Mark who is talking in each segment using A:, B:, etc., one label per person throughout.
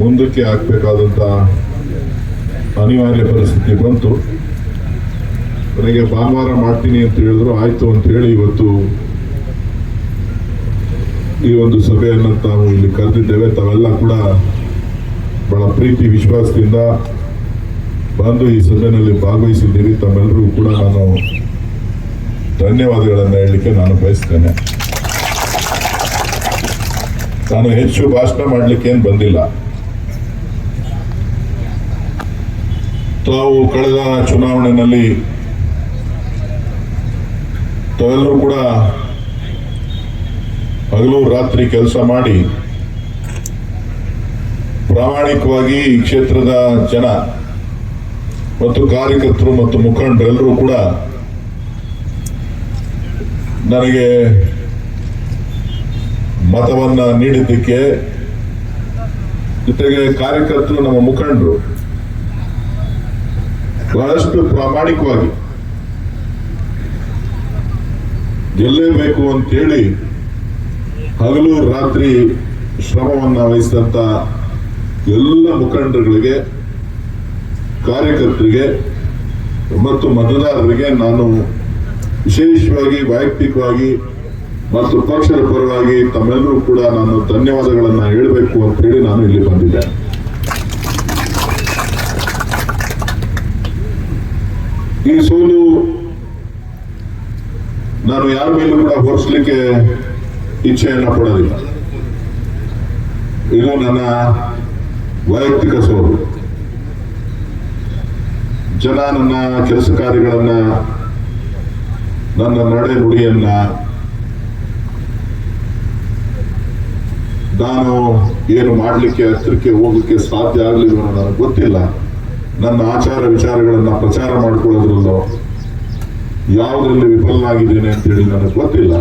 A: ಮುಂದಕ್ಕೆ ಆಗಬೇಕಾದಂತಹ ಅನಿವಾರ್ಯ ಪರಿಸ್ಥಿತಿ ಬಂತು. ನನಗೆ ಭಾನುವಾರ ಮಾಡ್ತೀನಿ ಅಂತ ಹೇಳಿದ್ರು, ಆಯ್ತು ಅಂತ ಹೇಳಿ ಇವತ್ತು ಈ ಒಂದು ಸಭೆಯನ್ನು ತಾವು ಇಲ್ಲಿ ಕರೆದಿದ್ದೇವೆ. ತಾವೆಲ್ಲ ಕೂಡ ಬಹಳ ಪ್ರೀತಿ, ವಿಶ್ವಾಸದಿಂದ ಬಂದು ಈ ಸಭೆಯಲ್ಲಿ ಭಾಗವಹಿಸಿದ್ದೀರಿ. ತಮ್ಮೆಲ್ಲರಿಗೂ ಕೂಡ ನಾನು ಧನ್ಯವಾದಗಳನ್ನು ಹೇಳಲಿಕ್ಕೆ ನಾನು ಬಯಸ್ತೇನೆ. ನಾನು ಹೆಚ್ಚು ಭಾಷಣ ಮಾಡಲಿಕ್ಕೆ ಏನು ಬಂದಿಲ್ಲ. ತಾವು ಕಳೆದ ಚುನಾವಣೆಯಲ್ಲಿ ತಾವೆಲ್ಲರೂ ಕೂಡ ಹಗಲು ರಾತ್ರಿ ಕೆಲಸ ಮಾಡಿ ಪ್ರಾಮಾಣಿಕವಾಗಿ ಈ ಕ್ಷೇತ್ರದ ಜನ ಮತ್ತು ಕಾರ್ಯಕರ್ತರು ಮತ್ತು ಮುಖಂಡರೆಲ್ಲರೂ ಕೂಡ ನನಗೆ ಮತವನ್ನ ನೀಡಿದ್ದಕ್ಕೆ ಜೊತೆಗೆ ಕಾರ್ಯಕರ್ತರು ನಮ್ಮ ಮುಖಂಡರು ಬಹಳಷ್ಟು ಪ್ರಾಮಾಣಿಕವಾಗಿ ಗೆಲ್ಲೇಬೇಕು ಅಂತೇಳಿ ಹಗಲು ರಾತ್ರಿ ಶ್ರಮವನ್ನ ವಹಿಸಿದಂತ ಎಲ್ಲ ಮುಖಂಡರುಗಳಿಗೆ, ಕಾರ್ಯಕರ್ತರಿಗೆ, ಮತ್ತು ಮತದಾರರಿಗೆ ನಾನು ವಿಶೇಷವಾಗಿ, ವೈಯಕ್ತಿಕವಾಗಿ ಮತ್ತು ಪಕ್ಷದ ಪರವಾಗಿ ತಮ್ಮೆಲ್ಲರೂ ಕೂಡ ನಾನು ಧನ್ಯವಾದಗಳನ್ನ ಹೇಳಬೇಕು ಅಂತ ಹೇಳಿ ನಾನು ಇಲ್ಲಿ ಬಂದಿದ್ದೆ. ಈ ಸೋಲು ನಾನು ಯಾರ ಮೇಲೂ ಕೂಡ ಹೊರಿಸ್ಲಿಕ್ಕೆ ಇಚ್ಛೆಯನ್ನ ಪಡೋದಿಲ್ಲ ಇದು ನನ್ನ ವೈಯಕ್ತಿಕ ಸೋಲು. ಜನ ನನ್ನ ಕೆಲಸ ಕಾರ್ಯಗಳನ್ನ, ನನ್ನ ನಡೆ ನುಡಿಯನ್ನ ನಾನು ಏನು ಮಾಡಲಿಕ್ಕೆ ಹತ್ತಿರಕ್ಕೆ ಹೋಗಲಿಕ್ಕೆ ಸಾಧ್ಯ ಆಗಲಿಲ್ಲ ನನಗೆ ಗೊತ್ತಿಲ್ಲ. ನನ್ನ ಆಚಾರ ವಿಚಾರಗಳನ್ನು ಪ್ರಚಾರ ಮಾಡಿಕೊಳ್ಳೋದ್ರಲ್ಲೋ ಯಾವುದರಲ್ಲಿ ವಿಫಲನಾಗಿದ್ದೇನೆ ಅಂತೇಳಿ ನನಗೆ ಗೊತ್ತಿಲ್ಲ.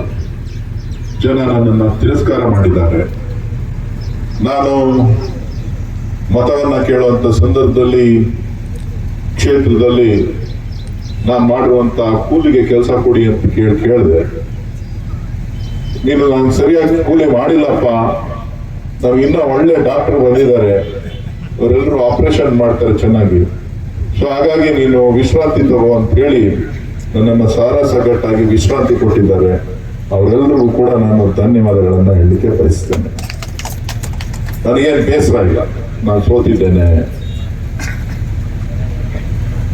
A: ಜನ ನನ್ನನ್ನು ತಿರಸ್ಕಾರ ಮಾಡಿದ್ದಾರೆ. ನಾನು ಮತವನ್ನು ಕೇಳುವಂಥ ಸಂದರ್ಭದಲ್ಲಿ, ಕ್ಷೇತ್ರದಲ್ಲಿ ನಾನು ಮಾಡುವಂಥ ಕೂಲಿಗೆ ಕೆಲಸ ಕೊಡಿ ಅಂತ ಕೇಳಿ, ಕೇಳಿದೆ. ನೀನು ನಾನು ಸರಿಯಾಗಿ ಕೂಲಿ ಮಾಡಿಲ್ಲಪ್ಪ. ನಾವು ಇನ್ನೂ ಒಳ್ಳೆ ಡಾಕ್ಟರ್ ಬಂದಿದ್ದಾರೆ. ಅವರೆಲ್ಲರೂ ಆಪರೇಷನ್ ಮಾಡ್ತಾರೆ ಚೆನ್ನಾಗಿ. ಸೊ ಹಾಗಾಗಿ ನೀನು ವಿಶ್ರಾಂತಿ ತಗೋ ಅಂತ ಹೇಳಿ ನನ್ನನ್ನು ಸಾರ ಸಗಟ್ಟಾಗಿ ವಿಶ್ರಾಂತಿ ಕೊಟ್ಟಿದ್ದಾರೆ. ಅವರೆಲ್ಲರಿಗೂ ಕೂಡ ನಾನು ಧನ್ಯವಾದಗಳನ್ನ ಹೇಳಲಿಕ್ಕೆ ಬಯಸ್ತೇನೆ. ನನಗೇನು ಬೇಸರ ಇಲ್ಲ. ನಾನು ಸೋತಿದ್ದೇನೆ.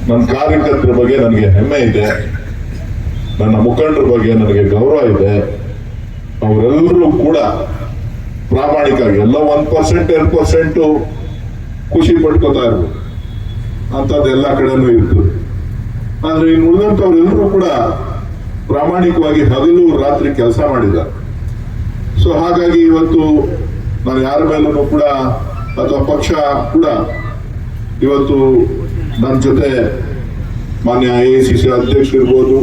A: ನನ್ನ ಕಾರ್ಯಕರ್ತರ ಬಗ್ಗೆ ನನಗೆ ಹೆಮ್ಮೆ ಇದೆ. ನನ್ನ ಮುಖಂಡರ ಬಗ್ಗೆ ನನಗೆ ಗೌರವ ಇದೆ. ಅವರೆಲ್ಲರೂ ಕೂಡ ಪ್ರಾಮಾಣಿಕವಾಗಿ ಎಲ್ಲ ಒನ್ ಪರ್ಸೆಂಟ್ ಎರಡು ಪರ್ಸೆಂಟು ಖುಷಿ ಪಡ್ಕೋತಾ ಇರ್ಬೋದು ಅಂಥದ್ದು ಎಲ್ಲ ಕಡೆನೂ ಇರ್ತದೆ. ಆದ್ರೆ ಇನ್ನು ಉಳಿದಂಥವ್ರೆಲ್ಲರೂ ಕೂಡ ಪ್ರಾಮಾಣಿಕವಾಗಿ ಹಗಲು ರಾತ್ರಿ ಕೆಲಸ ಮಾಡಿದ್ದಾರೆ. ಸೊ ಹಾಗಾಗಿ ಇವತ್ತು ನಾನು ಯಾರ ಮೇಲೂ ಕೂಡ ಅಥವಾ ಪಕ್ಷ ಕೂಡ ಇವತ್ತು ನನ್ನ ಜೊತೆ ಮಾನ್ಯ ಎ ಸಿ ಸಿ ಅಧ್ಯಕ್ಷರು ಇರ್ಬೋದು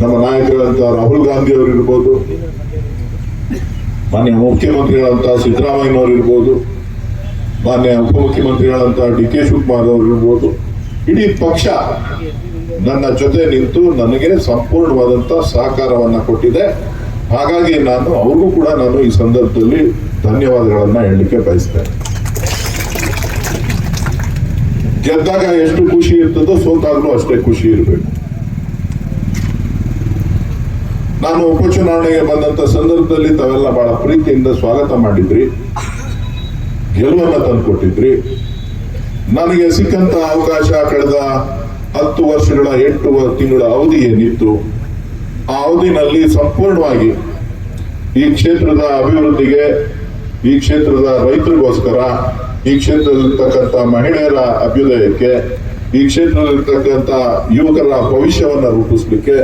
A: ನಮ್ಮ ನಾಯಕರಂತ ರಾಹುಲ್ ಗಾಂಧಿ ಅವರು ಇರ್ಬೋದು ಮಾನ್ಯ ಮುಖ್ಯಮಂತ್ರಿಗಳಂತ ಸಿದ್ದರಾಮಯ್ಯನವರು ಇರ್ಬೋದು, ಮಾನ್ಯ ಉಪಮುಖ್ಯಮಂತ್ರಿಗಳಂತ ಡಿ ಕೆ ಶಿವಕುಮಾರ್ ಅವರು ಇರ್ಬೋದು, ಇಡೀ ಪಕ್ಷ ನನ್ನ ಜೊತೆ ನಿಂತು ನನಗೆ ಸಂಪೂರ್ಣವಾದಂತ ಸಹಕಾರವನ್ನ ಕೊಟ್ಟಿದೆ. ಹಾಗಾಗಿ ನಾನು ಅವ್ರಿಗೂ ಕೂಡ ನಾನು ಈ ಸಂದರ್ಭದಲ್ಲಿ ಧನ್ಯವಾದಗಳನ್ನ ಹೇಳಲಿಕ್ಕೆ ಬಯಸ್ತೇನೆ. ಗೆದ್ದಾಗ ಎಷ್ಟು ಖುಷಿ ಇರ್ತದೋ, ಸೋತಾಗಲೂ ಅಷ್ಟೇ ಖುಷಿ ಇರಬೇಕು. ನಾನು ಉಪಚುನಾವಣೆಗೆ ಬಂದಂತ ಸಂದರ್ಭದಲ್ಲಿ ತಾವೆಲ್ಲ ಬಹಳ ಪ್ರೀತಿಯಿಂದ ಸ್ವಾಗತ ಮಾಡಿದ್ರಿ. ಗೆಲುವನ್ನ ತಂದುಕೊಟ್ಟಿದ್ರಿ. ನನಗೆ ಸಿಕ್ಕಂತ ಅವಕಾಶ ಕಳೆದ ಹತ್ತು ವರ್ಷಗಳ, ಎಂಟು ತಿಂಗಳ ಅವಧಿ ಏನಿತ್ತು, ಆ ಅವಧಿನಲ್ಲಿ ಸಂಪೂರ್ಣವಾಗಿ ಈ ಕ್ಷೇತ್ರದ ಅಭಿವೃದ್ಧಿಗೆ, ಈ ಕ್ಷೇತ್ರದ ರೈತರಿಗೋಸ್ಕರ, ಈ ಕ್ಷೇತ್ರದಲ್ಲಿರ್ತಕ್ಕಂಥ ಮಹಿಳೆಯರ ಅಭ್ಯುದಯಕ್ಕೆ, ಈ ಕ್ಷೇತ್ರದಲ್ಲಿರ್ತಕ್ಕಂಥ ಯುವಕರ ಭವಿಷ್ಯವನ್ನು ರೂಪಿಸ್ಲಿಕ್ಕೆ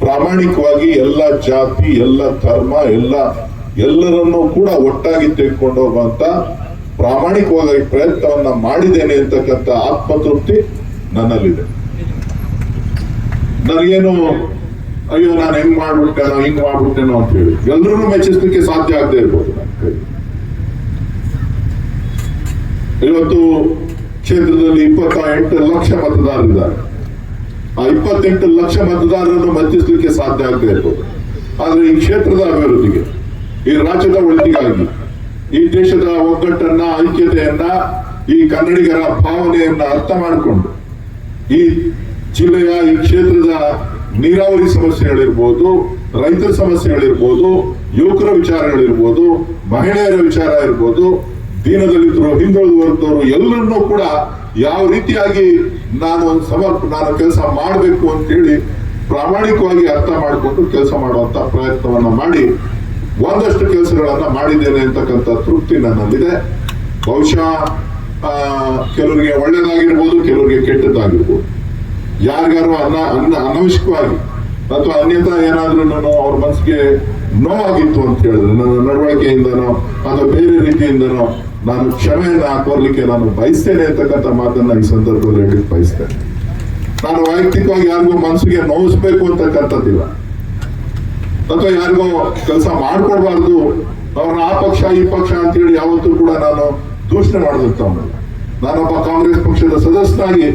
A: ಪ್ರಾಮಾಣಿಕವಾಗಿ ಎಲ್ಲ ಜಾತಿ, ಎಲ್ಲ ಧರ್ಮ, ಎಲ್ಲ ಎಲ್ಲರನ್ನೂ ಕೂಡ ಒಟ್ಟಾಗಿ ತೆಗೆದುಕೊಂಡು ಹೋಗುವಂತ ಪ್ರಾಮಾಣಿಕವಾಗಿ ಪ್ರಯತ್ನವನ್ನ ಮಾಡಿದ್ದೇನೆ ಅಂತಕ್ಕಂಥ ಆತ್ಮತೃಪ್ತಿ ನನ್ನಲ್ಲಿದೆ. ನನಗೇನು, ಅಯ್ಯೋ, ನಾನು ಹೆಂಗ್ ಮಾಡ್ಬಿಟ್ಟೇನೋ ಹಿಂಗ್ ಮಾಡ್ಬಿಟ್ಟೇನೋ ಅಂತ ಹೇಳಿ. ಎಲ್ಲರೂ ಮೆಚ್ಚಿಸ್ಲಿಕ್ಕೆ ಸಾಧ್ಯ ಆಗದೆ ಇರ್ಬೋದು ಇವತ್ತು ಕ್ಷೇತ್ರದಲ್ಲಿ ಇಪ್ಪತ್ತ ಎಂಟು ಲಕ್ಷ ಮತದಾರರಿದ್ದಾರೆ. ಆ ಇಪ್ಪತ್ತೆಂಟು ಲಕ್ಷ ಮತದಾರರನ್ನು ಮಂಚಿಸಲಿಕ್ಕೆ ಸಾಧ್ಯ ಆಗದೆ ಇರ್ಬೋದು ಆದ್ರೆ ಈ ಕ್ಷೇತ್ರದ ಅಭಿವೃದ್ಧಿಗೆ, ಈ ರಾಜ್ಯದ ಒಳಿತಿಗಾಗಿ, ಈ ದೇಶದ ಒಗ್ಗಟ್ಟನ್ನ, ಐಕ್ಯತೆಯನ್ನ, ಈ ಕನ್ನಡಿಗರ ಭಾವನೆಯನ್ನ ಅರ್ಥ ಮಾಡಿಕೊಂಡು, ಈ ಜಿಲ್ಲೆಯ, ಈ ಕ್ಷೇತ್ರದ ನೀರಾವರಿ ಸಮಸ್ಯೆಗಳಿರ್ಬೋದು ರೈತರ ಸಮಸ್ಯೆಗಳಿರ್ಬೋದು, ಯುವಕರ ವಿಚಾರಗಳಿರ್ಬೋದು, ಮಹಿಳೆಯರ ವಿಚಾರ ಇರ್ಬೋದು ದೀನದಲ್ಲಿದ್ದರು ಹಿಂದುಳಿದ ಎಲ್ಲರನ್ನೂ ಕೂಡ ಯಾವ ರೀತಿಯಾಗಿ ನಾನು ಒಂದು ಸಮರ್ಪ ನಾನು ಕೆಲಸ ಮಾಡಬೇಕು ಅಂತೇಳಿ ಪ್ರಾಮಾಣಿಕವಾಗಿ ಅರ್ಥ ಮಾಡಿಕೊಂಡು ಕೆಲಸ ಮಾಡುವಂತ ಪ್ರಯತ್ನವನ್ನ ಮಾಡಿ ಒಂದಷ್ಟು ಕೆಲಸಗಳನ್ನ ಮಾಡಿದ್ದೇನೆ ಅಂತಕ್ಕಂಥ ತೃಪ್ತಿ ನನ್ನಲ್ಲಿದೆ. ಬಹುಶಃ ಆ, ಕೆಲವರಿಗೆ ಒಳ್ಳೇದಾಗಿರ್ಬೋದು ಕೆಲವರಿಗೆ ಕೆಟ್ಟದ್ದಾಗಿರ್ಬೋದು. ಯಾರಿಗಾರು ಅನ್ನ ಅನ್ನ ಅನವಶ್ಯಕವಾಗಿ ಅಥವಾ ಅನ್ಯತಾ ಏನಾದ್ರೂ ನಾನು ಅವ್ರ ಮನಸ್ಸಿಗೆ ನೋವಾಗಿತ್ತು ಅಂತ ಹೇಳಿದ್ರೆ ನನ್ನ ನಡವಳಿಕೆಯಿಂದನೋ ಅಥವಾ ಬೇರೆ ರೀತಿಯಿಂದನೋ ನಾನು ಕ್ಷಮೆಯನ್ನ ಹಾಕೋರ್ಲಿಕ್ಕೆ ನಾನು ಬಯಸ್ತೇನೆ ಅಂತಕ್ಕಂಥ ಮಾತನ್ನ ಈ ಸಂದರ್ಭದಲ್ಲಿ ಹೇಳಿ ಬಯಸ್ತೇನೆ. ನಾನು ವೈಯಕ್ತಿಕವಾಗಿ ಯಾರಿಗೂ ಮನಸ್ಸಿಗೆ ನೋವಿಸ್ಬೇಕು ಅಂತಕ್ಕಂಥದ್ದಿಲ್ಲ. ಅಥವಾ ಯಾರಿಗೋ ಕೆಲಸ ಮಾಡ್ಕೊಡ್ಬಾರ್ದು, ಅವ್ರನ್ನ ಆ ಪಕ್ಷ, ಈ ಪಕ್ಷ ಅಂತೇಳಿ ಯಾವತ್ತೂ ಕೂಡ ನಾನು ದೂಷಣೆ ಮಾಡಿದಂತವನಲ್ಲ ನಾನೊಬ್ಬ ಕಾಂಗ್ರೆಸ್ ಪಕ್ಷದ ಸದಸ್ಯನಾಗಿ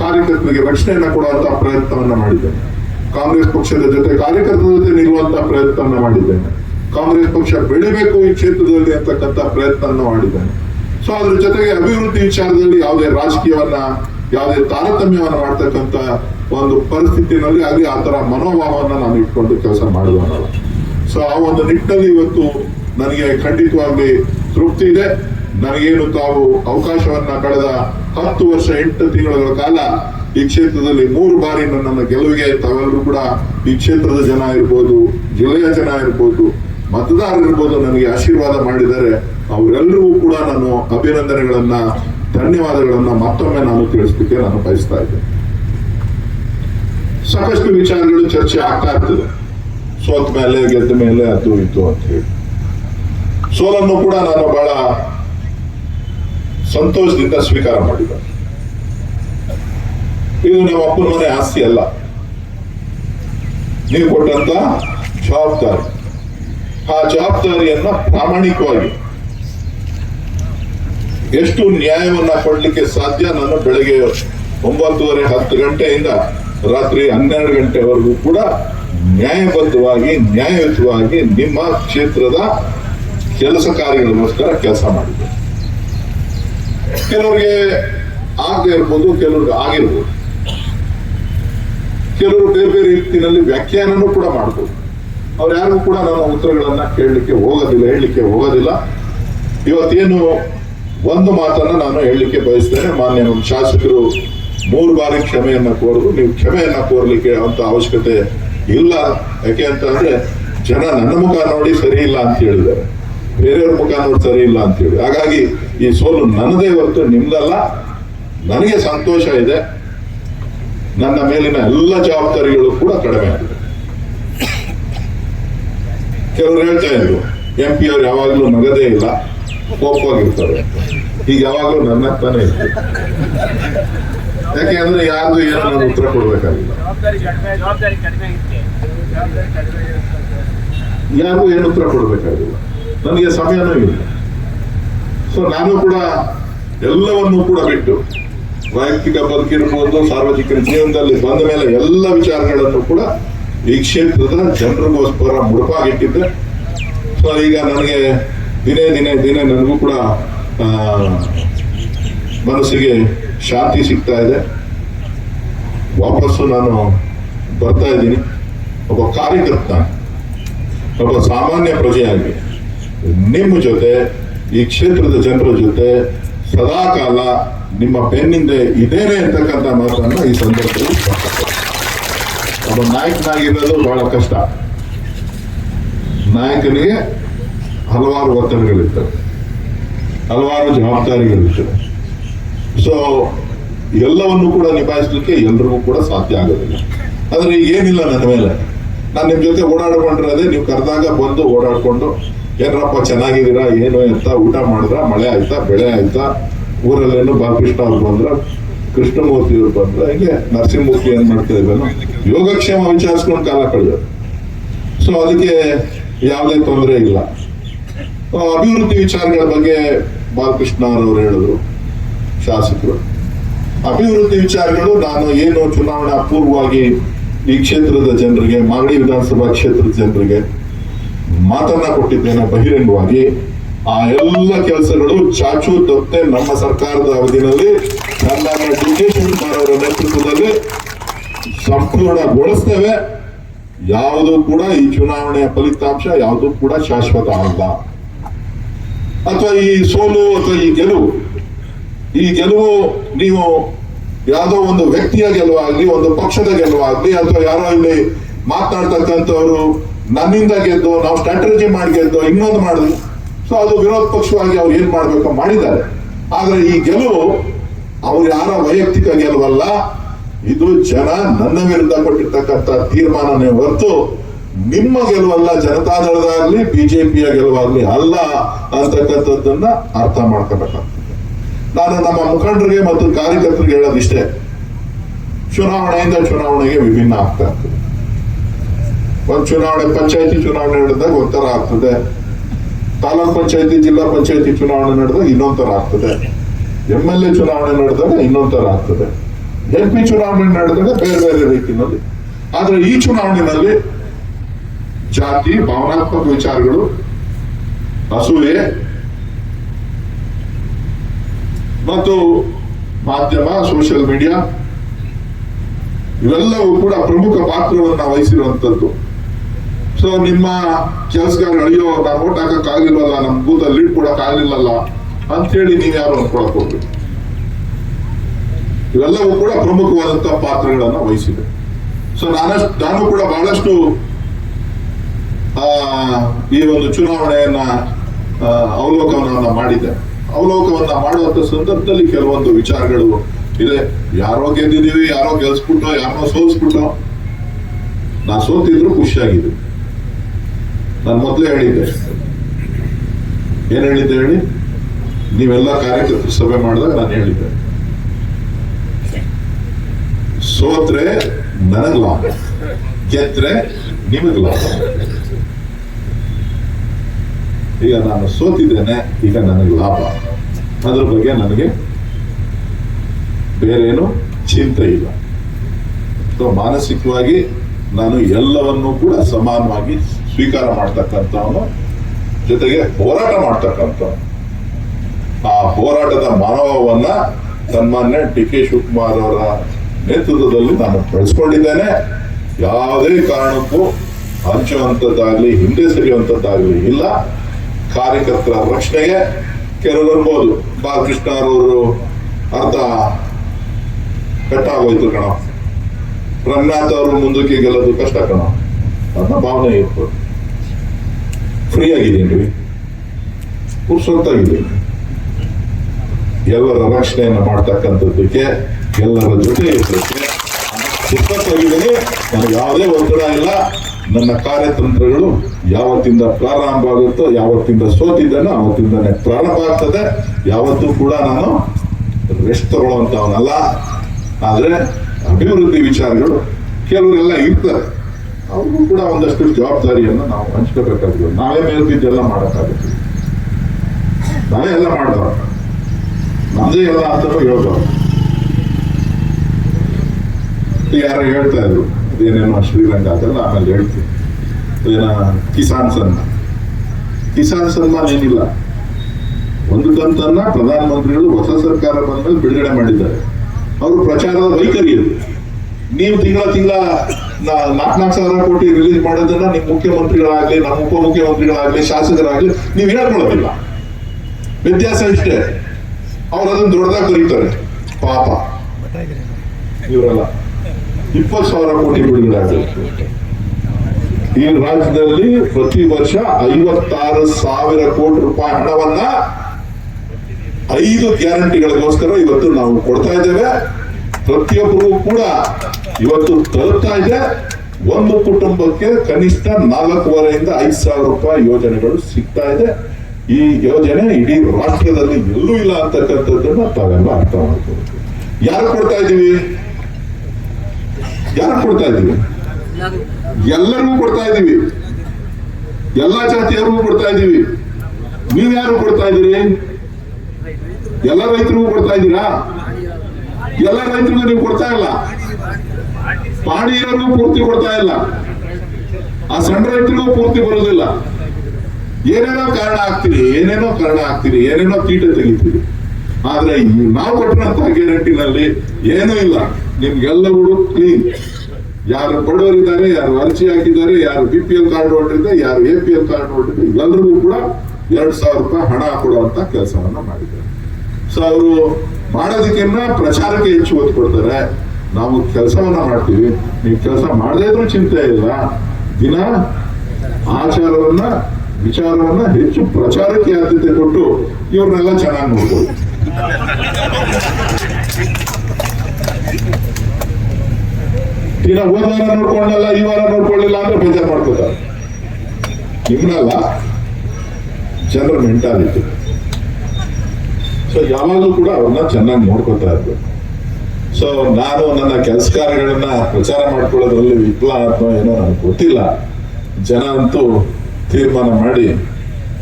A: ಕಾರ್ಯಕರ್ತರಿಗೆ ರಕ್ಷಣೆಯನ್ನ ಕೊಡುವಂತ ಪ್ರಯತ್ನವನ್ನ ಮಾಡಿದ್ದೇನೆ. ಕಾಂಗ್ರೆಸ್ ಪಕ್ಷದ ಜೊತೆ ಕಾರ್ಯಕರ್ತರ ಜೊತೆ ನಿಲ್ಲುವಂತ ಪ್ರಯತ್ನವನ್ನ ಮಾಡಿದ್ದೇನೆ. ಕಾಂಗ್ರೆಸ್ ಪಕ್ಷ ಬೆಳಿಬೇಕು ಈ ಕ್ಷೇತ್ರದಲ್ಲಿ ಅಂತಕ್ಕಂಥ ಪ್ರಯತ್ನವನ್ನು ಮಾಡಿದ್ದಾನೆ ಸೊ ಅದ್ರ ಜೊತೆಗೆ ಅಭಿವೃದ್ಧಿ ವಿಚಾರದಲ್ಲಿ ಯಾವುದೇ ರಾಜಕೀಯವನ್ನ, ಯಾವುದೇ ತಾರತಮ್ಯವನ್ನ ಮಾಡ್ತಕ್ಕಂಥ ಒಂದು ಪರಿಸ್ಥಿತಿನಲ್ಲಿ ಆಗಲಿ ಆ ತರ ಮನೋಭಾವವನ್ನು ನಾನು ಇಟ್ಕೊಂಡು ಕೆಲಸ ಮಾಡುವನಲ್ಲ ಸೊ ಆ ಒಂದು ನಿಟ್ಟಿನಲ್ಲಿ ಇವತ್ತು ನನಗೆ ಖಂಡಿತವಾಗಿ ತೃಪ್ತಿ ಇದೆ. ನನಗೇನು ತಾವು ಅವಕಾಶವನ್ನ ಕಳೆದ ಹತ್ತು ವರ್ಷ, ಎಂಟು ತಿಂಗಳ ಕಾಲ ಈ ಕ್ಷೇತ್ರದಲ್ಲಿ ಮೂರು ಬಾರಿ ನನ್ನನ್ನು ಗೆಲುವಿಗೆ ತಾವೆಲ್ಲರೂ ಕೂಡ ಈ ಕ್ಷೇತ್ರದ ಜನ ಇರ್ಬೋದು, ಜಿಲ್ಲೆಯ ಜನ ಇರ್ಬೋದು ಮತದಾರರು ಇರ್ಬೋದು, ನನಗೆ ಆಶೀರ್ವಾದ ಮಾಡಿದರೆ ಅವರೆಲ್ಲರಿಗೂ ಕೂಡ ನಾನು ಅಭಿನಂದನೆಗಳನ್ನ, ಧನ್ಯವಾದಗಳನ್ನ ಮತ್ತೊಮ್ಮೆ ನಾನು ತಿಳಿಸ್ಲಿಕ್ಕೆ ನಾನು ಬಯಸ್ತಾ ಇದ್ದೇನೆ. ಸಾಕಷ್ಟು ವಿಚಾರಗಳು ಚರ್ಚೆ ಆಗ್ತಾ ಇರ್ತದೆ. ಸೋತ್ ಮೇಲೆ, ಗೆದ್ದ ಮೇಲೆ ಅದು ಇತ್ತು ಅಂತ ಹೇಳಿ. ಸೋಲನ್ನು ಕೂಡ ನಾನು ಬಹಳ ಸಂತೋಷದಿಂದ ಸ್ವೀಕಾರ ಮಾಡಿದೆ. ಇದು ನಮ್ಮ ಅಪ್ಪನ ಮನೆ ಆಸ್ತಿ ಅಲ್ಲ. ನೀವು ಕೊಟ್ಟಂತ ಜವಾಬ್ದಾರಿ. ಆ ಜವಾಬ್ದಾರಿಯನ್ನ ಪ್ರಾಮಾಣಿಕವಾಗಿ ಎಷ್ಟು ನ್ಯಾಯವನ್ನ ಕೊಡ್ಲಿಕ್ಕೆ ಸಾಧ್ಯ? ನಾನು ಬೆಳಗ್ಗೆ ಒಂಬತ್ತುವರೆ ಹತ್ತು ಗಂಟೆಯಿಂದ ರಾತ್ರಿ ಹನ್ನೆರಡು ಗಂಟೆವರೆಗೂ ಕೂಡ ನ್ಯಾಯಬದ್ಧವಾಗಿ, ನ್ಯಾಯಯುತವಾಗಿ ನಿಮ್ಮ ಕ್ಷೇತ್ರದ ಕೆಲಸ ಕಾರ್ಯಗಳಿಗೋಸ್ಕರ ಕೆಲಸ ಮಾಡಿದೆ. ಕೆಲವರಿಗೆ ಆಗದೆ ಇರ್ಬೋದು, ಕೆಲವ್ರಿಗೆ ಆಗಿರ್ಬೋದು. ಕೆಲವರು ಬೇರೆ ಬೇರೆ ರೀತಿಯಲ್ಲಿ ವ್ಯಾಖ್ಯಾನನೂ ಕೂಡ ಮಾಡ್ಬೋದು. ಅವ್ರು ಯಾರು ಕೂಡ ನಾನು ಉತ್ತರಗಳನ್ನ ಕೇಳಲಿಕ್ಕೆ ಹೋಗೋದಿಲ್ಲ, ಹೇಳಲಿಕ್ಕೆ ಹೋಗೋದಿಲ್ಲ. ಇವತ್ತೇನು ಒಂದು ಮಾತನ್ನ ನಾನು ಹೇಳಲಿಕ್ಕೆ ಬಯಸ್ತೇನೆ. ಮಾನ್ಯ ನಮ್ಮ ಶಾಸಕರು ಮೂರು ಬಾರಿ ಕ್ಷಮೆಯನ್ನ ಕೋರಿದ್ರು ನೀವು ಕ್ಷಮೆಯನ್ನ ಕೋರ್ಲಿಕ್ಕೆ ಅಂತ ಅವಶ್ಯಕತೆ ಇಲ್ಲ. ಯಾಕೆ ಅಂತ ಅಂದ್ರೆ, ಜನ ನನ್ನ ಮುಖ ನೋಡಿ ಸರಿ ಇಲ್ಲ ಅಂತ ಹೇಳಿದ್ದಾರೆ. ಬೇರೆಯವ್ರ ಮುಖ ನೋಡಿ ಸರಿ ಇಲ್ಲ ಅಂತ ಹೇಳಿ. ಹಾಗಾಗಿ ಈ ಸೋಲು ನನ್ನದೇ ಹೊರತು ನಿಮ್ದಲ್ಲ. ನನಗೆ ಸಂತೋಷ ಇದೆ. ನನ್ನ ಮೇಲಿನ ಎಲ್ಲ ಜವಾಬ್ದಾರಿಗಳು ಕೂಡ ಕಡಿಮೆ ಆಗಿದೆ. ಕೆಲವರು ಹೇಳ್ತಾ ಇದ್ರು ಎಂ ಪಿ ಅವ್ರು ಯಾವಾಗ್ಲೂ ನಗದೇ ಇಲ್ಲ ಕೋಪವಾಗಿರ್ತಾರೆ. ಈಗ ಯಾವಾಗಲೂ ನನ್ನ ತಾನೇ ಇತ್ತು ಯಾಕೆ ಅಂದ್ರೆ ಯಾರು ಏನೋ ನಾನು ಉತ್ತರ ಕೊಡ್ಬೇಕಾಗಿಲ್ಲ. ಯಾರಿಗೂ ಏನು ಉತ್ತರ ಕೊಡಬೇಕಾಗಿಲ್ಲ. ನನಗೆ ಸಮಯನೂ ಇಲ್ಲ. ಸೊ ನಾನು ಕೂಡ ಎಲ್ಲವನ್ನೂ ಕೂಡ ಬಿಟ್ಟು ವೈಯಕ್ತಿಕ ಬದುಕಿರ್ಬೋದು ಸಾರ್ವಜನಿಕ ಜೀವನದಲ್ಲಿ ಬಂದ ಮೇಲೆ ಎಲ್ಲ ವಿಚಾರಗಳನ್ನು ಕೂಡ ಈ ಕ್ಷೇತ್ರದ ಜನರಿಗೋಸ್ಕರ ಮುಡುಪಾಗಿಟ್ಟಿದ್ದೆ ಸೊ ಈಗ ನನಗೆ ದಿನೇ ದಿನೇ ದಿನೇ ನನಗೂ ಕೂಡ ಮನಸ್ಸಿಗೆ ಶಾಂತಿ ಸಿಗ್ತಾ ಇದೆ ವಾಪಸ್ಸು ನಾನು ಬರ್ತಾ ಇದ್ದೀನಿ ಒಬ್ಬ ಕಾರ್ಯಕರ್ತ, ಒಬ್ಬ ಸಾಮಾನ್ಯ ಪ್ರಜೆಯಾಗಿ, ನಿಮ್ಮ ಜೊತೆ, ಈ ಕ್ಷೇತ್ರದ ಜನರ ಜೊತೆ ಸದಾಕಾಲ ನಿಮ್ಮ ಬೆನ್ನಿಂದೆ ಇದೇನೆ ಅಂತಕ್ಕಂಥ ಮಾತನ್ನು ಈ ಸಂದರ್ಭದಲ್ಲಿ. ಒಬ್ಬ ನಾಯಕನಾಗಿರೋದು ಬಹಳ ಕಷ್ಟ. ನಾಯಕನಿಗೆ ಹಲವಾರು ಒತ್ತಡಗಳಿರ್ತವೆ. ಹಲವಾರು ಜವಾಬ್ದಾರಿಗಳಿರ್ತವೆ. ಸೊ ಎಲ್ಲವನ್ನು ಕೂಡ ನಿಭಾಯಿಸಲಿಕ್ಕೆ ಎಲ್ರಿಗೂ ಕೂಡ ಸಾಧ್ಯ ಆಗೋದಿಲ್ಲ. ಆದರೆ ಏನಿಲ್ಲ ನನ್ನ ಮೇಲೆ. ನಾನು ನಿಮ್ಮ ಜೊತೆ ಓಡಾಡ್ಕೊಂಡಿರೋದೇ, ನೀವು ಕರೆದಾಗ ಬಂದು ಓಡಾಡ್ಕೊಂಡು, ಏನರಪ್ಪ, ಚೆನ್ನಾಗಿದ್ದೀರಾ? ಏನು ಅಂತ ಊಟ ಮಾಡಿದ್ರ? ಮಳೆ ಆಯ್ತಾ? ಬೆಳೆ ಆಯ್ತಾ? ಊರಲ್ಲೇನು ಬಾಲಕೃಷ್ಣ ಅವ್ರು ಬಂದ್ರ? ಕೃಷ್ಣಮೂರ್ತಿ ಇವರು ಬಂದ್ರ ಹಾಗೆ ನರಸಿಂಹಮೂರ್ತಿ ಏನ್ ಮಾಡ್ತಾ ಇದ್ದಾನೋ, ಯೋಗಕ್ಷೇಮ ವಿಚಾರಿಸ್ಕೊಂಡು ಕಾಲ ಕಳೆಯೋದು ಸೊ ಅದಕ್ಕೆ ಯಾವುದೇ ತೊಂದರೆ ಇಲ್ಲ. ಅಭಿವೃದ್ಧಿ ವಿಚಾರಗಳ ಬಗ್ಗೆ ಬಾಲಕೃಷ್ಣ ಅವರು ಹೇಳಿದ್ರು, ಶಾಸಕರು. ಅಭಿವೃದ್ಧಿ ವಿಚಾರಗಳು, ನಾನು ಏನು ಚುನಾವಣಾ ಪೂರ್ವವಾಗಿ ಈ ಕ್ಷೇತ್ರದ ಜನರಿಗೆ, ಮಾಗಡಿ ವಿಧಾನಸಭಾ ಕ್ಷೇತ್ರದ ಜನರಿಗೆ ಮಾತನ್ನ ಕೊಟ್ಟಿದ್ದೇನೆ ಬಹಿರಂಗವಾಗಿ, ಆ ಎಲ್ಲ ಕೆಲಸಗಳು ಚಾಚು ತಪ್ಪದೆ ನಮ್ಮ ಸರ್ಕಾರದ ಅವಧಿನಲ್ಲಿ ಶಿವಕುಮಾರ್ ಅವರ ನೇತೃತ್ವದಲ್ಲಿ ಸಂಪೂರ್ಣಗೊಳಿಸ್ತೇವೆ. ಯಾವುದು ಕೂಡ ಈ ಚುನಾವಣೆಯ ಫಲಿತಾಂಶ ಯಾವುದು ಕೂಡ ಶಾಶ್ವತ ಅಲ್ಲ. ಅಥವಾ ಈ ಸೋಲು ಅಥವಾ ಈ ಗೆಲುವು. ಈ ಗೆಲುವು ನೀವು ಯಾವುದೋ ಒಂದು ವ್ಯಕ್ತಿಯ ಗೆಲುವಾಗ್ಲಿ, ಒಂದು ಪಕ್ಷದ ಗೆಲುವಾಗ್ಲಿ, ಅಥವಾ ಯಾರೋ ಇಲ್ಲಿ ಮಾತನಾಡ್ತಕ್ಕಂಥವ್ರು ನನ್ನಿಂದ ಗೆದ್ದು, ನಾವು ಸ್ಟ್ರಾಟಜಿ ಮಾಡಿ ಗೆದ್ದು, ಇನ್ನೊಂದು ಮಾಡಿದ್ವಿ ಸೊ ಅದು ವಿರೋಧ ಪಕ್ಷವಾಗಿ ಅವ್ರು ಏನ್ ಮಾಡ್ಬೇಕು ಮಾಡಿದ್ದಾರೆ. ಆದ್ರೆ ಈ ಗೆಲುವು ಅವ್ರು ಯಾರ ವೈಯಕ್ತಿಕ ಗೆಲುವಲ್ಲ ಇದು ಜನ ನನ್ನ ವಿರುದ್ಧ ಕೊಟ್ಟಿರ್ತಕ್ಕಂಥ ತೀರ್ಮಾನನೇ ಹೊರತು ನಿಮ್ಮ ಗೆಲುವಲ್ಲ ಜನತಾದಳದಾಗ್ಲಿ ಬಿಜೆಪಿಯ ಗೆಲುವಾಗ್ಲಿ ಅಲ್ಲ ಅಂತಕ್ಕಂಥದ್ದನ್ನ ಅರ್ಥ ಮಾಡ್ಕೋಬೇಕಾಗ್ತದೆ. ನಾನು ನಮ್ಮ ಮುಖಂಡರಿಗೆ ಮತ್ತು ಕಾರ್ಯಕರ್ತರಿಗೆ ಹೇಳೋದಿಷ್ಟೇ, ಚುನಾವಣೆಯಿಂದ ಚುನಾವಣೆಗೆ ವಿಭಿನ್ನ ಆಗ್ತಾ ಇರ್ತದೆ. ಒಂದು ಚುನಾವಣೆ ಪಂಚಾಯತಿ ಚುನಾವಣೆ ನಡೆದಾಗ ಒಂಥರ ಆಗ್ತದೆ. ತಾಲೂಕ್ ಪಂಚಾಯತಿ, ಜಿಲ್ಲಾ ಪಂಚಾಯತಿ ಚುನಾವಣೆ ನಡೆದಾಗ ಇನ್ನೊಂದ್ ತರ ಆಗ್ತದೆ. ಎಂ ಎಲ್ ಎ ಚುನಾವಣೆ ನಡೆದಾಗ ಇನ್ನೊಂದ್ ತರ ಆಗ್ತದೆ. ಎಂ ಪಿ ಚುನಾವಣೆ ನಡೆದಾಗ ಬೇರೆ ಬೇರೆ ರೀತಿಯಲ್ಲಿ. ಆದ್ರೆ ಈ ಚುನಾವಣೆಯಲ್ಲಿ ಜಾತಿ, ಭಾವನಾತ್ಮಕ ವಿಚಾರಗಳು, ಅಸೂಯೆ, ಮತ್ತು ಮಾಧ್ಯಮ, ಸೋಷಿಯಲ್ ಮೀಡಿಯಾ, ಇವೆಲ್ಲವೂ ಕೂಡ ಪ್ರಮುಖ ಪಾತ್ರವನ್ನ ವಹಿಸಿರುವಂತದ್ದು ಸೊ ನಿಮ್ಮ ಕೆಲಸಗಾರ ಅಳಿಯೋ, ನಾನು ಓಟ್ ಹಾಕಕ್ ಆಗಿಲ್ವಲ್ಲ ನಮ್ ಲೀಡ್ ಕೊಡಕ್ ಅಂತ ಹೇಳಿ ನೀವ್ ಯಾರು ಅನ್ಕೊಳಕ್ ಹೋಗ್ಬೇಕು ಇವೆಲ್ಲವೂ ಕೂಡ ಪ್ರಮುಖವಾದಂತಹ ಪಾತ್ರಗಳನ್ನ ವಹಿಸಿದೆ. ಸೊ ನಾನಷ್ಟು ನಾನು ಕೂಡ ಬಹಳಷ್ಟು, ಆ, ಈ ಒಂದು ಚುನಾವಣೆಯನ್ನ ಅವಲೋಕನವನ್ನ ಮಾಡಿದ್ದೆ. ಅವಲೋಕವನ್ನ ಮಾಡುವಂತ ಸಂದರ್ಭದಲ್ಲಿ ಕೆಲವೊಂದು ವಿಚಾರಗಳು ಇದೆ. ಯಾರೋ ಗೆದ್ದಿದೀವಿ ಯಾರೋ ಗೆಲ್ಸ್ಬಿಟ್ಟು ಯಾರೋ ಸೋಲ್ಸ್ಬಿಟ್ಟು ನಾ ಸೋತಿದ್ರು ಖುಷಿಯಾಗಿದೆ. ನಾನು ಮೊದಲೇ ಹೇಳಿದ್ದೆ. ಏನ್ ಹೇಳಿದ್ದೆ ಹೇಳಿ? ನೀವೆಲ್ಲ ಕಾರ್ಯಕರ್ತರು, ಸಭೆ ಮಾಡಿದಾಗ ನಾನು ಹೇಳಿದ್ದೆ. ಸೋತ್ರೆ ನನಗ್ ಲಾಭ, ಗೆದ್ರೆ ನಿಮಗ್ ಲಾಭ. ಈಗ ನಾನು ಸೋತಿದ್ದೇನೆ, ಈಗ ನನಗೆ ಲಾಭ. ಅದ್ರ ಬಗ್ಗೆ ನನಗೆ ಬೇರೇನು ಚಿಂತೆ ಇಲ್ಲ. ಮಾನಸಿಕವಾಗಿ ನಾನು ಎಲ್ಲವನ್ನೂ ಕೂಡ ಸಮಾನವಾಗಿ ಸ್ವೀಕಾರ ಮಾಡ್ತಕ್ಕಂಥವನು, ಜೊತೆಗೆ ಹೋರಾಟ ಮಾಡ್ತಕ್ಕಂಥವನು. ಆ ಹೋರಾಟದ ಮನೋಭಾವವನ್ನ ಸನ್ಮಾನ್ಯ ಡಿ ಕೆ ಶಿವಕುಮಾರ್ ಅವರ ನೇತೃತ್ವದಲ್ಲಿ ನಾನು ಬೆಳೆಸ್ಕೊಂಡಿದ್ದೇನೆ. ಯಾವುದೇ ಕಾರಣಕ್ಕೂ ಹಂಚುವಂಥದ್ದಾಗಲಿ ಹಿಂದೆ ಸರಿಯುವಂಥದ್ದಾಗಲಿ ಇಲ್ಲ. ಕಾರ್ಯಕರ್ತರ ರಕ್ಷಣೆಗೆ ಕೆಲವರು ಬಾಲಕೃಷ್ಣ ಅವರು ಅರ್ಧ ಕಟ್ಟಾಗೋಯ್ತು ಕಣ. ರಂಗನಾಥ್ ಅವರು ಮುಂದಕ್ಕೆ ಗೆಲ್ಲೋದು ಕಷ್ಟ ಕಣ. ಅನ್ನೋ ಭಾವನೆ ಇರ್ಬೋದು. ಫ್ರೀ ಆಗಿದ್ದೀನಿ. ಪುರ್ಸೊತ್ತಾಗಿದ್ದೀನಿ ಎಲ್ಲರ ರಕ್ಷಣೆಯನ್ನು ಮಾಡ್ತಕ್ಕಂಥದ್ದಕ್ಕೆ, ಎಲ್ಲರ ಜೊತೆ ಇರೋದಕ್ಕೆ ಇಪ್ಪತ್ತೈದನೇ ನನಗೆ ಯಾವುದೇ ಒತ್ತಡ ಇಲ್ಲ. ನನ್ನ ಕಾರ್ಯತಂತ್ರಗಳು ಯಾವತ್ತಿಂದ ಪ್ರಾರಂಭ ಆಗುತ್ತೋ, ಯಾವತ್ತಿಂದ ಸೋತಿದ್ದಾನೋ, ಅವತ್ತಿಂದನೇ ಪ್ರಾರಂಭ ಆಗ್ತದೆ. ಯಾವತ್ತೂ ಕೂಡ ನಾನು ರೆಸ್ಟ್ ತಗೊಳ್ಳುವಂತವನಲ್ಲ ಆದರೆ ಅಭಿವೃದ್ಧಿ ವಿಚಾರಗಳು ಕೆಲವರೆಲ್ಲ ಇರ್ತಾರೆ. ಅವ್ರಿಗೂ ಕೂಡ ಒಂದಷ್ಟು ಜವಾಬ್ದಾರಿಯನ್ನು ನಾವು ಹಂಚ್ಕೋಬೇಕಾಗ್ತದೆ. ನಾವೇ ಮೇಲ್ಬಿದ್ದೆಲ್ಲ ಮಾಡೋಕ್ಕಾಗುತ್ತೆ ನಾವೇ ಎಲ್ಲ ಮಾಡ್ಬಾರ್ದು ನಮ್ದೇ ಎಲ್ಲ ಅರ್ಥ ಹೇಳ್ಬಾರ್ದು. ಯಾರೋ ಹೇಳ್ತಾ ಇದ್ರು, ಅದೇನೇನೋ ಶ್ರೀರಂಗ ಅದೆಲ್ಲ ಆಮೇಲೆ ಹೇಳ್ತೀನಿ. ಅದೇನ ಕಿಸಾನ್ ಸನ್ಮಾನ್. ಕಿಸಾನ್ ಸನ್ಮಾನ್ ಏನಿಲ್ಲ. ಒಂದು ಕಂತನ್ನ ಪ್ರಧಾನಮಂತ್ರಿಗಳು ಹೊಸ ಸರ್ಕಾರ ಬಂದ್ಮೇಲೆ ಬಿಡುಗಡೆ ಮಾಡಿದ್ದಾರೆ. ಅವರು ಪ್ರಚಾರದ ವೈಖರಿ ಇದೆ ನೀವು ತಿಂಗಳ ತಿಂಗಳ ನಾಲ್ಕು ನಾಲ್ಕು ಸಾವಿರ ಕೋಟಿ ರಿಲೀಸ್ ಮಾಡೋದನ್ನ ನಿಮ್ಮ ಮುಖ್ಯಮಂತ್ರಿಗಳಾಗ್ಲಿ, ನಮ್ಮ ಉಪಮುಖ್ಯಮಂತ್ರಿಗಳಾಗ್ಲಿ, ಶಾಸಕರಾಗ್ಲಿ, ನೀವು ಹೇಳ್ಕೊಳ್ಳೋದಿಲ್ಲ. ವ್ಯತ್ಯಾಸ ಇಷ್ಟೇ. ಅವ್ರು ಅದನ್ನ ದೊಡ್ಡದಾಗಿ ಬರೀತಾರೆ ಪಾಪ. ಇವರೆಲ್ಲ. ಇಪ್ಪತ್ತು ಸಾವಿರ ಕೋಟಿ ಬಿಡುಗಡೆ ಈ ರಾಜ್ಯದಲ್ಲಿ ಪ್ರತಿ ವರ್ಷ ಐವತ್ತಾರು ಸಾವಿರ ಕೋಟಿ ರೂಪಾಯಿ ಹಣವನ್ನ ಐದು ಗ್ಯಾರಂಟಿಗಳಿಗೋಸ್ಕರ ಇವತ್ತು ನಾವು ಕೊಡ್ತಾ ಇದ್ದೇವೆ. ಪ್ರತಿಯೊಬ್ಬರಿಗೂ ಕೂಡ ಇವತ್ತು ತಲುಪ್ತಾ ಇದೆ. ಒಂದು ಕುಟುಂಬಕ್ಕೆ ಕನಿಷ್ಠ ನಾಲ್ಕೂವರೆಯಿಂದ ಐದು ಸಾವಿರ ರೂಪಾಯಿ ಯೋಜನೆಗಳು ಸಿಗ್ತಾ ಇದೆ. ಈ ಯೋಜನೆ ಇಡೀ ರಾಷ್ಟ್ರದಲ್ಲಿ ಎಲ್ಲೂ ಇಲ್ಲ ಅಂತಕ್ಕಂಥದ್ದನ್ನ ತಾವೆಲ್ಲ ಅರ್ಥ ಮಾಡ್ಕೋಬೇಕು ಯಾರು ಕೊಡ್ತಾ ಇದ್ದೀವಿ? ಯಾರು ಕೊಡ್ತಾ ಇದ್ದೀವಿ? ಎಲ್ಲರಿಗೂ ಕೊಡ್ತಾ ಇದ್ದೀವಿ. ಎಲ್ಲಾ ಜಾತಿಯವ್ರಿಗೂ ಕೊಡ್ತಾ ಇದ್ದೀವಿ. ನೀವ್ ಯಾರು ಕೊಡ್ತಾ ಇದ್ದೀರಿ? ಎಲ್ಲ ರೈತರಿಗೂ ಕೊಡ್ತಾ ಇದ್ದೀರಾ? ಎಲ್ಲ ರೈತರಿಗೂ ನೀವು ಕೊಡ್ತಾ ಇಲ್ಲ? ಪಾಡಿ ಇರೋರ್ಗೂ ಪೂರ್ತಿ ಕೊಡ್ತಾ ಇಲ್ಲ. ಆ ಸಣ್ಣ ರೈತರಿಗೂ ಪೂರ್ತಿ ಬರೋದಿಲ್ಲ. ಏನೇನೋ ಕಾರಣ ಆಗ್ತೀರಿ, ಏನೇನೋ ಕಾರಣ ಆಗ್ತೀರಿ, ಏನೇನೋ ಕೀಟ ತೆಗಿತೀರಿ. ಆದ್ರೆ ನಾವು ಕೊಟ್ಟಿರಂತ ಗ್ಯಾರಂಟಿನಲ್ಲಿ ಏನೂ ಇಲ್ಲ. ನಿಮ್ಗೆಲ್ಲರೂ ಕ್ಲೀನ್ ಯಾರು ಬಡವರಿದ್ದಾರೆ, ಯಾರು ಅರ್ಜಿ ಹಾಕಿದ್ದಾರೆ ಯಾರು ಬಿ ಪಿ ಎಲ್ ಕಾರ್ಡ್ ಹೊರಟಿದೆ ಯಾರು ಎ ಪಿ ಎಲ್ ಕಾರ್ಡ್ ಹೊರಟಿದೆ ಎಲ್ಲರಿಗೂ ಕೂಡ ಎರಡ್ ಸಾವಿರ ರೂಪಾಯಿ ಹಣ ಕೊಡುವಂತ ಕೆಲಸವನ್ನ ಮಾಡಿದ್ದಾರೆ. ಸೊ ಅವರು ಮಾಡೋದಕ್ಕಿನ್ನ ಪ್ರಚಾರಕ್ಕೆ ಹೆಚ್ಚು ಒತ್ತು ಕೊಡ್ತಾರೆ. ನಾವು ಕೆಲಸವನ್ನ ಮಾಡ್ತೀವಿ. ನೀವು ಕೆಲಸ ಮಾಡದೇ ಇದ್ರೂ ಚಿಂತೆ ಇಲ್ಲ. ದಿನ ಆಚಾರವನ್ನ ವಿಚಾರವನ್ನ ಹೆಚ್ಚು ಪ್ರಚಾರಕ್ಕೆ ಆದ್ಯತೆ ಕೊಟ್ಟು ಇವ್ರನ್ನೆಲ್ಲ ಚೆನ್ನಾಗಿ ನೋಡ್ಬೋದು. ದಿನ ಹೋದ ವಾರ ನೋಡ್ಕೊಂಡಲ್ಲ, ಈ ವಾರ ನೋಡ್ಕೊಳ್ಳಿಲ್ಲ ಅಂದ್ರೆ ಬೇಜಾರು ಮಾಡ್ಕೋತಾರೆ. ನಿಮ್ಮನ್ನಲ್ಲ ಜನರ ಮೆಂಟಾಲಿಟಿ. ಸೊ ಯಾವಾಗಲೂ ಕೂಡ ಅವ್ರನ್ನ ಚೆನ್ನಾಗಿ ನೋಡ್ಕೊತಾ ಇರ್ಬೇಕು. ಸೊ ನಾನು ನನ್ನ ಕೆಲಸ ಪ್ರಚಾರ ಮಾಡ್ಕೊಳ್ಳೋದ್ರಲ್ಲಿ ವಿಫಲ ಅಥವಾ ಏನೋ ನನಗೆ ಗೊತ್ತಿಲ್ಲ. ಜನ ಅಂತೂ ತೀರ್ಮಾನ ಮಾಡಿ,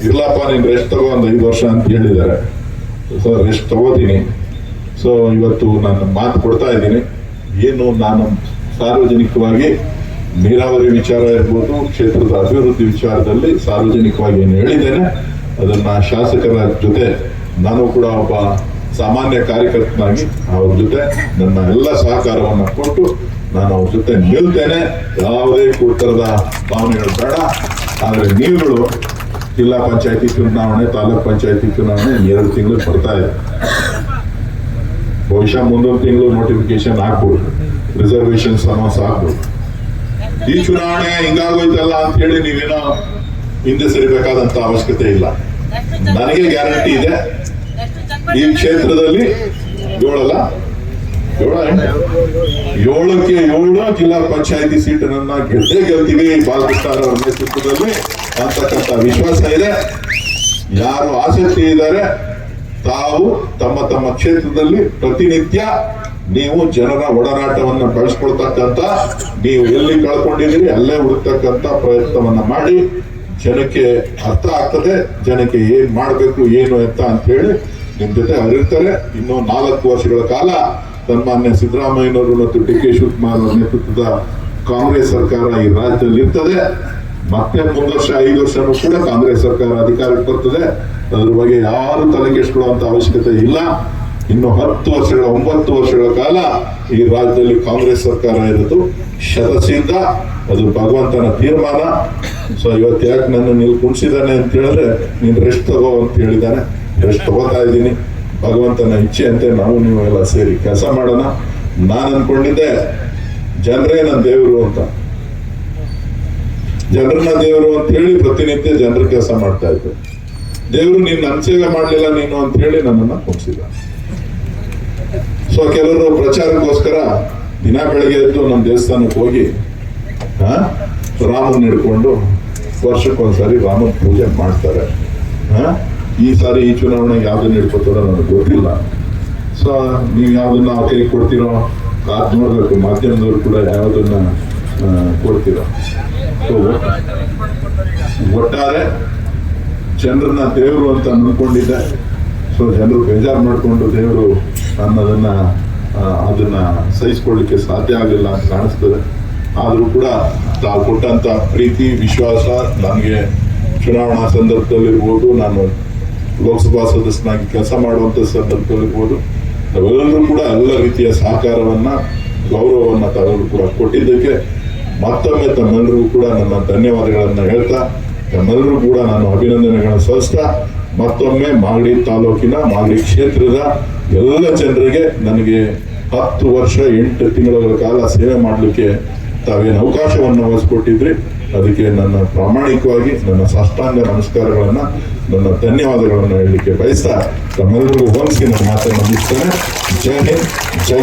A: ಇರ್ಲಪ್ಪ, ನೀನು ರೆಸ್ಟ್ ತಗೋ ಒಂದು ಐದು ವರ್ಷ ಅಂತ ಹೇಳಿದ್ದಾರೆ. ಸೊ ರೆಸ್ಟ್ ತಗೋತೀನಿ. ಸೊ ಇವತ್ತು ನಾನು ಮಾತು ಕೊಡ್ತಾ ಇದ್ದೀನಿ. ಏನು ನಾನು ಸಾರ್ವಜನಿಕವಾಗಿ ನೀರಾವರಿ ವಿಚಾರ ಇರ್ಬೋದು, ಕ್ಷೇತ್ರದ ಅಭಿವೃದ್ಧಿ ವಿಚಾರದಲ್ಲಿ ಸಾರ್ವಜನಿಕವಾಗಿ ಏನು ಹೇಳಿದ್ದೇನೆ, ಅದನ್ನ ಶಾಸಕರ ಜೊತೆ ನಾನು ಕೂಡ ಒಬ್ಬ ಸಾಮಾನ್ಯ ಕಾರ್ಯಕರ್ತನಾಗಿ ಅವ್ರ ಜೊತೆ ನನ್ನ ಎಲ್ಲ ಸಹಕಾರವನ್ನು ಕೊಟ್ಟು ನಾನು ಅವ್ರ ಜೊತೆ ನಿಲ್ತೇನೆ. ಯಾವುದೇ ತರದ ಭಾವನೆಗಳು ಬೇಡ. ಆದ್ರೆ ನೀರುಗಳು ಜಿಲ್ಲಾ ಪಂಚಾಯತಿ ಚುನಾವಣೆ, ತಾಲೂಕ್ ಪಂಚಾಯತಿ ಚುನಾವಣೆ ಎರಡು ತಿಂಗಳು ಬರ್ತಾ ಇದೆ. ಬಹುಶಃ ಮುಂದೊಂದು ತಿಂಗಳು ನೋಟಿಫಿಕೇಶನ್ ಹಾಕ್ಬೋದು. ರಿಸರ್ವೇಶನ್ ಸಮಸ್ಯೆ ಹಾಕ್ಬೋದು. ಈ ಚುನಾವಣೆ ಹಿಂಗಾಗೋಯ್ತಲ್ಲ ಅಂತ ಹೇಳಿ ನೀವೇನೋ ಹಿಂದೆ ಸರಿಬೇಕಾದಂತ ಅವಶ್ಯಕತೆ ಇಲ್ಲ. ನನಗೆ ಗ್ಯಾರಂಟಿ ಇದೆ. ಈ ಕ್ಷೇತ್ರದಲ್ಲಿ ಏಳಲ್ಲ ಏಳ ಏಳಕ್ಕೆ ಏಳು ಜಿಲ್ಲಾ ಪಂಚಾಯತಿ ಸೀಟನ್ನ ಗೆದ್ದೇ ಗೆಲ್ತೀವಿ. ಬಾಲಕೃಷ್ಣ ಅವರ ನೇತೃತ್ವದಲ್ಲಿ ಅಂತಕ್ಕಂಥ ವಿಶ್ವಾಸ ಇದೆ. ಯಾರು ಆಸಕ್ತಿ ಇದ್ದಾರೆ, ತಾವು ತಮ್ಮ ತಮ್ಮ ಕ್ಷೇತ್ರದಲ್ಲಿ ಪ್ರತಿನಿತ್ಯ ನೀವು ಜನರ ಒಡನಾಟವನ್ನು ಬೆಳೆಸ್ಕೊಳ್ತಕ್ಕಂತ ನೀವು ಎಲ್ಲಿ ಕಳ್ಕೊಂಡಿದ್ದೀರಿ ಅಲ್ಲೇ ಹುಡುಕ್ತಕ್ಕಂತ ಪ್ರಯತ್ನವನ್ನ ಮಾಡಿ, ಜನಕ್ಕೆ ಅರ್ಥ ಆಗ್ತದೆ, ಜನಕ್ಕೆ ಏನ್ ಮಾಡಬೇಕು, ಏನು ಎತ್ತ ಅಂತ ಹೇಳಿ ನಿಮ್ ಜೊತೆ ಅವರಿರ್ತಾರೆ ಇನ್ನು ನಾಲ್ಕು ವರ್ಷಗಳ ಕಾಲ ಸನ್ಮಾನ್ಯ ಸಿದ್ದರಾಮಯ್ಯನವರು ಮತ್ತು ಡಿ ಕೆ ಶಿವಕುಮಾರ್ ಅವರ ನೇತೃತ್ವದ ಕಾಂಗ್ರೆಸ್ ಸರ್ಕಾರ ಈ ರಾಜ್ಯದಲ್ಲಿ ಇರ್ತದೆ. ಮತ್ತೆ ಮೂರು ವರ್ಷ ಐದು ವರ್ಷನೂ ಕೂಡ ಕಾಂಗ್ರೆಸ್ ಸರ್ಕಾರ ಅಧಿಕಾರಕ್ಕೆ ಬರ್ತದೆ. ಅದ್ರ ಬಗ್ಗೆ ಯಾರು ತಲೆ ಕೆಡಿಸ್ಕೊಳ್ಳುವಂತ ಅವಶ್ಯಕತೆ ಇಲ್ಲ. ಇನ್ನು ಹತ್ತು ವರ್ಷಗಳ, ಒಂಬತ್ತು ವರ್ಷಗಳ ಕಾಲ ಈ ರಾಜ್ಯದಲ್ಲಿ ಕಾಂಗ್ರೆಸ್ ಸರ್ಕಾರ ಇರೋದು ಶತಸಿದ್ಧ. ಅದು ಭಗವಂತನ ತೀರ್ಮಾನ. ಸೊ ಇವತ್ತು ಯಾಕೆ ನನ್ನ ನೀವು ಕುಣಿಸಿದಾನೆ ಅಂತ ಹೇಳಿದ್ರೆ ನೀನ್ ರೆಸ್ಟ್ ತಗೋ ಅಂತ ಹೇಳಿದ್ದಾನೆ. ರೆಸ್ಟ್ ತಗೋತಾ ಇದ್ದೀನಿ. ಭಗವಂತನ ಇಚ್ಛೆಯಂತೆ ನಾವು ನೀವು ಎಲ್ಲ ಸೇರಿ ಕೆಲಸ ಮಾಡೋಣ. ನಾನು ಅನ್ಕೊಂಡಿದ್ದೆ ಜನರೇ ನನ್ನ ದೇವರು ಅಂತ. ಜನರನ್ನ ದೇವರು ಅಂತ ಹೇಳಿ ಪ್ರತಿನಿತ್ಯ ಜನರ ಕೆಲಸ ಮಾಡ್ತಾ ಇದ್ದೆ ದೇವರು ನೀನ್ ನನ್ ಸೇವೆ ಮಾಡ್ಲಿಲ್ಲ ನೀನು ಅಂತ ಹೇಳಿ ನನ್ನನ್ನ ಕುಣಿಸಿದ ಸೊ ಕೆಲವರು ಪ್ರಚಾರಕ್ಕೋಸ್ಕರ ದಿನ ಬೆಳಗ್ಗೆ ಎದ್ದು ನಮ್ಮ ದೇವಸ್ಥಾನಕ್ಕೆ ಹೋಗಿ ರಾಮನ್ ಹಿಡ್ಕೊಂಡು ವರ್ಷಕ್ಕೊಂದ್ಸರಿ ರಾಮನ ಪೂಜೆ ಮಾಡ್ತಾರೆ. ಆ, ಈ ಸಾರಿ ಈ ಚುನಾವಣೆ ಯಾವ್ದನ್ನ ಹಿಡ್ಕೊತಾರೋ ನನಗೆ ಗೊತ್ತಿಲ್ಲ. ಸೊ ನೀವು ಯಾವ್ದನ್ನ ಕೈ ಕೊಡ್ತೀರೋ ಕಾದ್ ನೋಡಬೇಕು ಮಾಧ್ಯಮದವ್ರು ಕೂಡ ಯಾವುದನ್ನ ಆ, ಕೊಡ್ತೀರೋ. ಸೊ ಒಟ್ಟಾರೆ ಜನರನ್ನ ದೇವರು ಅಂತ ಅಂದ್ಕೊಂಡಿದ್ದೆ ಸೊ ಜನರು ಬೇಜಾರು ಮಾಡಿಕೊಂಡು ದೇವರು ಅನ್ನೋದನ್ನ ಆ, ಅದನ್ನ ಸಹಿಸ್ಕೊಳ್ಳಿಕ್ಕೆ ಸಾಧ್ಯ ಆಗಲಿಲ್ಲ ಅಂತ ಕಾಣಿಸ್ತದೆ. ಆದರೂ ಕೂಡ ತಾವು ಕೊಟ್ಟಂತ ಪ್ರೀತಿ ವಿಶ್ವಾಸ ನನಗೆ ಚುನಾವಣಾ ಸಂದರ್ಭದಲ್ಲಿರ್ಬೋದು ನಾನು ಲೋಕಸಭಾ ಸದಸ್ಯನಾಗಿ ಕೆಲಸ ಮಾಡುವಂತ ಸಂದರ್ಭದಲ್ಲಿರ್ಬೋದು ಅವೆಲ್ಲರೂ ಕೂಡ ಎಲ್ಲ ರೀತಿಯ ಸಹಕಾರವನ್ನ, ಗೌರವವನ್ನ ತರಲು ಕೂಡ ಕೊಟ್ಟಿದ್ದಕ್ಕೆ ಮತ್ತೊಮ್ಮೆ ತಮ್ಮೆಲ್ಲರಿಗೂ ಕೂಡ ನನ್ನ ಧನ್ಯವಾದಗಳನ್ನು ಹೇಳ್ತಾ ತಮ್ಮೆಲ್ಲರೂ ಕೂಡ ನಾನು ಅಭಿನಂದನೆಗಳನ್ನು ಸಲ್ಲಿಸ್ತಾ, ಮತ್ತೊಮ್ಮೆ ಮಾಗಡಿ ತಾಲೂಕಿನ ಮಾಗಡಿ ಕ್ಷೇತ್ರದ ಎಲ್ಲ ಜನರಿಗೆ ನನಗೆ ಹತ್ತು ವರ್ಷ ಎಂಟು ತಿಂಗಳ ಕಾಲ ಸೇವೆ ಮಾಡಲಿಕ್ಕೆ ತಾವೇನು ಅವಕಾಶವನ್ನು ವಹಿಸ್ಕೊಟ್ಟಿದ್ರಿ ಅದಕ್ಕೆ ನನ್ನ ಪ್ರಾಮಾಣಿಕವಾಗಿ ನನ್ನ ಸಾಷ್ಟಾಂಗ ನಮಸ್ಕಾರಗಳನ್ನ, ನನ್ನ ಧನ್ಯವಾದಗಳನ್ನು ಹೇಳಲಿಕ್ಕೆ ಬಯಸ್ತಾ ತಮ್ಮೆಲ್ಲರಿಗೂ ಹೋಲಿಸಿ ನನ್ನ ಮಾತನ್ನು ಮುಗಿಸ್ತೇನೆ. ಜೈ ಹಿಂದ್, ಜೈ